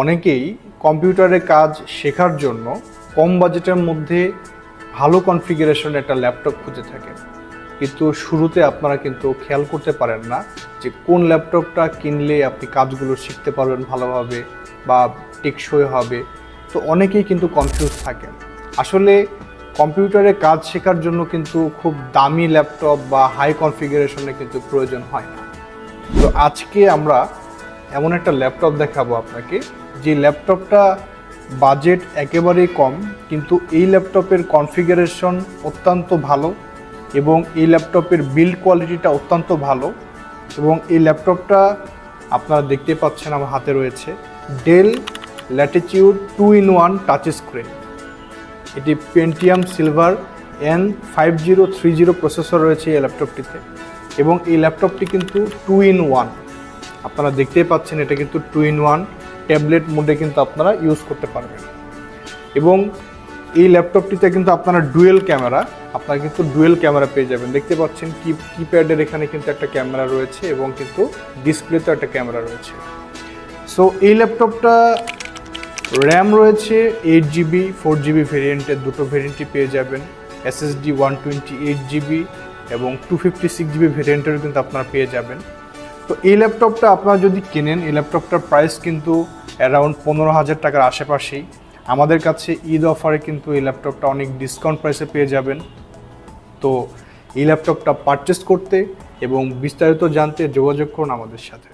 অনেকেই কম্পিউটারে কাজ শেখার জন্য কম বাজেটের মধ্যে ভালো কনফিগারেশন একটা ল্যাপটপ খুঁজে থাকে কিন্তু শুরুতে আপনারা কিন্তু খেয়াল করতে পারেন না যে কোন ল্যাপটপটা কিনলে আপনি কাজগুলো শিখতে পারবেন ভালোভাবে বা টেকসই হবে। তো অনেকেই কিন্তু কনফিউজ থাকেন। আসলে কম্পিউটারে কাজ শেখার জন্য কিন্তু খুব দামি ল্যাপটপ বা হাই কনফিগারেশনে কিন্তু প্রয়োজন হয় না। তো আজকে আমরা এমন একটা ল্যাপটপ দেখাবো আপনাকে। যে ল্যাপটপটা বাজেট একেবারেই কম, কিন্তু এই ল্যাপটপের কনফিগারেশন অত্যন্ত ভালো এবং এই ল্যাপটপের বিল্ড কোয়ালিটিটা অত্যন্ত ভালো এবং এই ল্যাপটপটা আপনারা দেখতে পাচ্ছেন আমার হাতে রয়েছে। Dell Latitude two in one touch screen এটি Pentium silver N five zero three zero processor রয়েছে এই ল্যাপটপটিতে এবং এই ল্যাপটপটি কিন্তু টু ইন ওয়ান আপনারা দেখতেই পাচ্ছেন, এটা কিন্তু টু ইন ওয়ান ট্যাবলেট মোডে কিন্তু আপনারা ইউজ করতে পারবেন। এবং এই ল্যাপটপটিতে কিন্তু আপনারা ডুয়েল ক্যামেরা আপনারা কিন্তু ডুয়েল ক্যামেরা পেয়ে যাবেন। দেখতে পাচ্ছেন কি কিপ্যাডের এখানে কিন্তু একটা ক্যামেরা রয়েছে এবং কিন্তু ডিসপ্লেতেও একটা ক্যামেরা রয়েছে। সো এই ল্যাপটপটা র্যাম রয়েছে এইট জিবি ফোর জিবি ভেরিয়েন্টের দুটো ভেরিয়েন্টই পেয়ে যাবেন। SSD one twenty eight GB এবং টু ফিফটি সিক্স জিবি ভেরিয়েন্টেরও কিন্তু আপনারা পেয়ে যাবেন। তো এই ল্যাপটপটা আপনারা যদি কেনেন, এই ল্যাপটপটার প্রাইস কিন্তু অ্যারাউন্ড পনেরো হাজার টাকার আশেপাশেই। আমাদের কাছে ঈদ অফারে কিন্তু এই ল্যাপটপটা অনেক ডিসকাউন্ট প্রাইসে পেয়ে যাবেন। তো এই ল্যাপটপটা পারচেস করতে এবং বিস্তারিত জানতে যোগাযোগ করুন আমাদের সাথে।